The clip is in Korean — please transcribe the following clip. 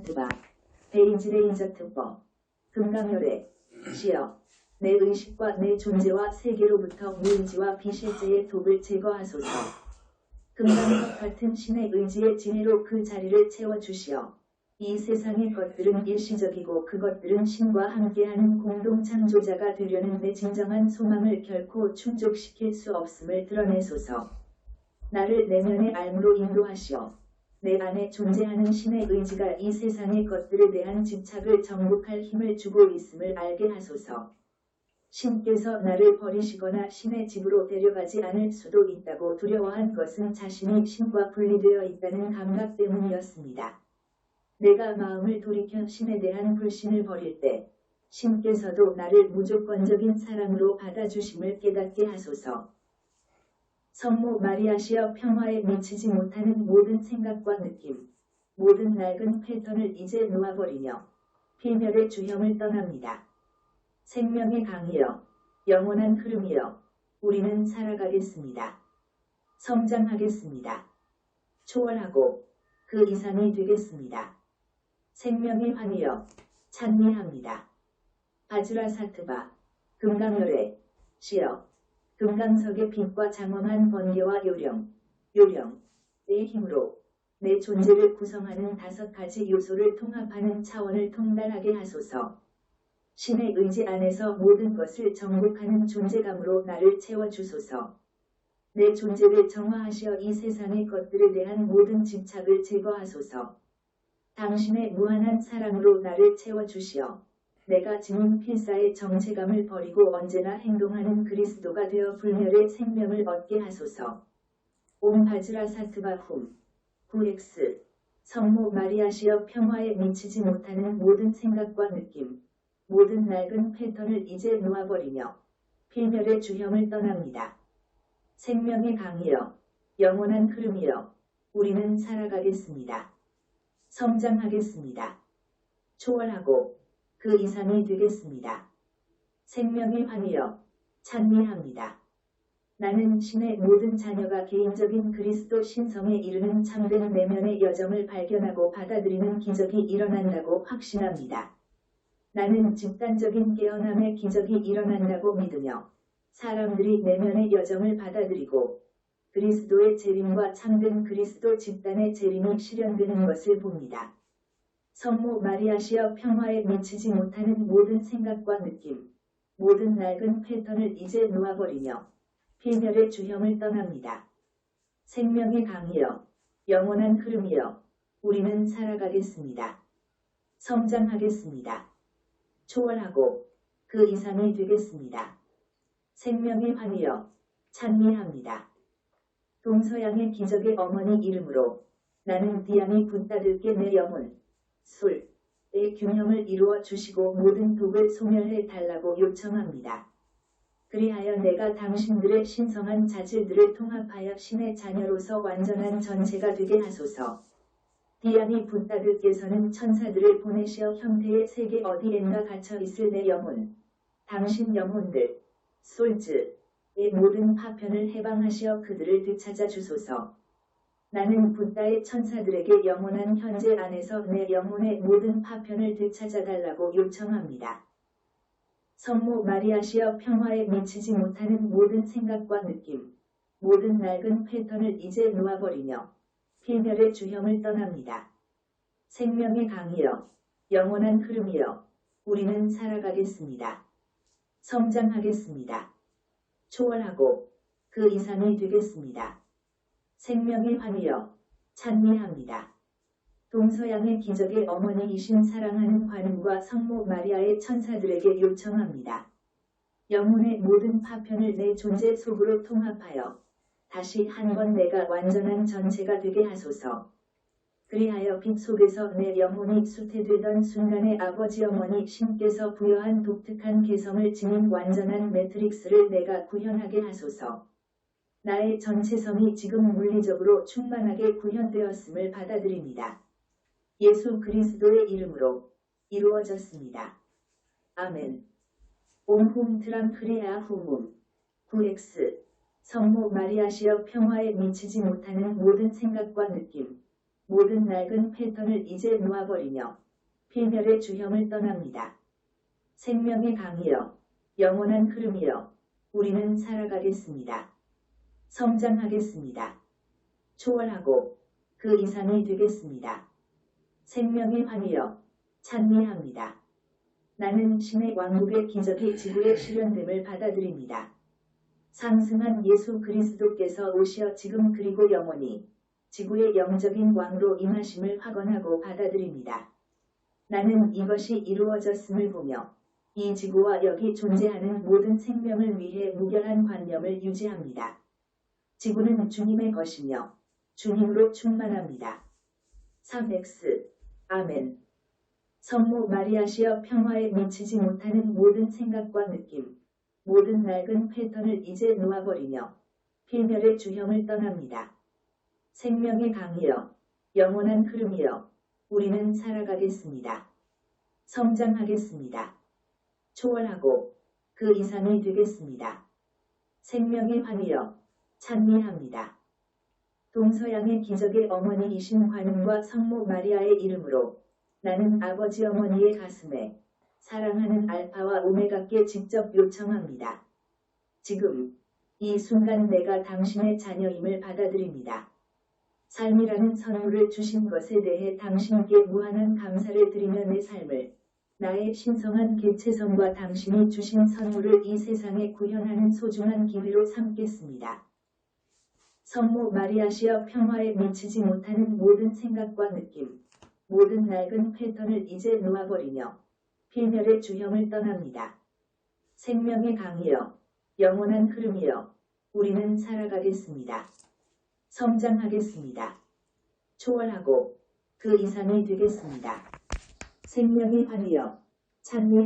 사트바 베인즈레인저트법 금강열애 시여 내 의식과 내 존재와 세계로부터 무의지와 비실제의 독을 제거하소서 금강석 같은 신의 의지의 진리로 그 자리를 채워주시어 이 세상의 것들은 일시적이고 그것들은 신과 함께하는 공동 창조자가 되려는 내 진정한 소망을 결코 충족시킬 수 없음을 드러내소서. 나를 내면의 알무로 인도하시어 내 안에 존재하는 신의 의지가 이 세상의 것들에 대한 집착을 정복할 힘을 주고 있음을 알게 하소서. 신께서 나를 버리시거나 신의 집으로 데려가지 않을 수도 있다고 두려워한 것은 자신이 신과 분리되어 있다는 감각 때문이었습니다. 내가 마음을 돌이켜 신에 대한 불신을 버릴 때 신께서도 나를 무조건적인 사랑으로 받아주심을 깨닫게 하소서. 성모 마리아시여 평화에 미치지 못하는 모든 생각과 느낌, 모든 낡은 패턴을 이제 놓아버리며 필멸의 주형을 떠납니다. 생명의 강이여, 영원한 흐름이여, 우리는 살아가겠습니다. 성장하겠습니다. 초월하고 그 이상이 되겠습니다. 생명의 환희여 찬미합니다. 아즈라 사트바 금강열애 시여 금강석의 빛과 장엄한 번개와 요령 요령의 힘으로 내 존재를 구성하는 다섯 가지 요소를 통합하는 차원을 통달하게 하소서. 신의 의지 안에서 모든 것을 정복하는 존재감으로 나를 채워주소서. 내 존재를 정화하시어 이 세상의 것들에 대한 모든 집착을 제거하소서. 당신의 무한한 사랑으로 나를 채워주시어 내가 지닌 필사의 정체감을 버리고 언제나 행동하는 그리스도가 되어 불멸의 생명을 얻게 하소서. 옴 바즈라 사트바 훔 9X 성모 마리아시여 평화에 미치지 못하는 모든 생각과 느낌, 모든 낡은 패턴을 이제 놓아버리며 필멸의 주형을 떠납니다. 생명의 강이여, 영원한 흐름이여, 우리는 살아가겠습니다. 성장하겠습니다. 초월하고 그 이상이 되겠습니다. 생명의 환희여 찬미합니다. 나는 신의 모든 자녀가 개인적인 그리스도 신성에 이르는 참된 내면의 여정을 발견하고 받아들이는 기적이 일어난다고 확신합니다. 나는 집단적인 깨어남의 기적이 일어난다고 믿으며 사람들이 내면의 여정을 받아들이고 그리스도의 재림과 참된 그리스도 집단의 재림이 실현되는 것을 봅니다. 성모 마리아시여 평화에 미치지 못하는 모든 생각과 느낌, 모든 낡은 패턴을 이제 놓아버리며 필멸의 주형을 떠납니다. 생명의 강이여, 영원한 흐름이여, 우리는 살아가겠습니다. 성장하겠습니다. 초월하고 그 이상이 되겠습니다. 생명의 환희여, 찬미합니다. 동서양의 기적의 어머니 이름으로 나는 디안이 분따들게 내 영혼, 술의 균형을 이루어 주시고 모든 독을 소멸해 달라고 요청합니다. 그리하여 내가 당신들의 신성한 자질들을 통합하여 신의 자녀로서 완전한 전체가 되게 하소서. 디안이 분따들께서는 천사들을 보내시어 형태의 세계 어디엔가 갇혀 있을 내 영혼, 당신 영혼들, 솔즈, 의 모든 파편을 해방하시어 그들을 되찾아 주소서. 나는 붓다의 천사들에게 영원한 현재 안에서 내 영혼의 모든 파편을 되찾아 달라고 요청합니다. 성모 마리아시여 평화에 미치지 못하는 모든 생각과 느낌, 모든 낡은 패턴을 이제 놓아버리며 필멸의 주형을 떠납니다. 생명의 강이여, 영원한 흐름이여, 우리는 살아가겠습니다. 성장하겠습니다. 초월하고 그 이상이 되겠습니다. 생명의 환희여 찬미합니다. 동서양의 기적의 어머니이신 사랑하는 관음과 성모 마리아의 천사들에게 요청합니다. 영혼의 모든 파편을 내 존재 속으로 통합하여 다시 한 번 내가 완전한 전체가 되게 하소서. 그리하여 빛 속에서 내 영혼이 수태되던 순간에 아버지 어머니 신께서 부여한 독특한 개성을 지닌 완전한 매트릭스를 내가 구현하게 하소서. 나의 전체성이 지금 물리적으로 충만하게 구현되었음을 받아들입니다. 예수 그리스도의 이름으로 이루어졌습니다. 아멘. 옴훔 트람프레아 후문 9X 성모 마리아시여 평화에 미치지 못하는 모든 생각과 느낌 모든 낡은 패턴을 이제 놓아버리며 필멸의 주형을 떠납니다. 생명의 강이여, 영원한 흐름이여, 우리는 살아가겠습니다. 성장하겠습니다. 초월하고 그 이상이 되겠습니다. 생명의 환희여, 찬미합니다. 나는 신의 왕국의 기적이 지구에 실현됨을 받아들입니다. 상승한 예수 그리스도께서 오시어 지금 그리고 영원히 지구의 영적인 왕으로 임하심을 확언하고 받아들입니다. 나는 이것이 이루어졌음을 보며 이 지구와 여기 존재하는 모든 생명을 위해 무결한 관념을 유지합니다. 지구는 주님의 것이며 주님으로 충만합니다. 3X 아멘 성모 마리아시여 평화에 미치지 못하는 모든 생각과 느낌, 모든 낡은 패턴을 이제 놓아버리며 필멸의 주형을 떠납니다. 생명의 강이여, 영원한 흐름이여, 우리는 살아가겠습니다. 성장하겠습니다. 초월하고 그 이상이 되겠습니다. 생명의 환희여, 찬미합니다. 동서양의 기적의 어머니이신 관음과 성모 마리아의 이름으로 나는 아버지 어머니의 가슴에 사랑하는 알파와 오메가께 직접 요청합니다. 지금 이 순간 내가 당신의 자녀임을 받아들입니다. 삶이라는 선물을 주신 것에 대해 당신께 무한한 감사를 드리며 내 삶을 나의 신성한 개체성과 당신이 주신 선물을 이 세상에 구현하는 소중한 기회로 삼겠습니다. 성모 마리아시여 평화에 미치지 못하는 모든 생각과 느낌, 모든 낡은 패턴을 이제 놓아버리며 필멸의 주형을 떠납니다. 생명의 강이여, 영원한 흐름이여, 우리는 살아가겠습니다. 성장하겠습니다. 초월하고 그 이상이 되겠습니다. 생명의 환희여, 찬미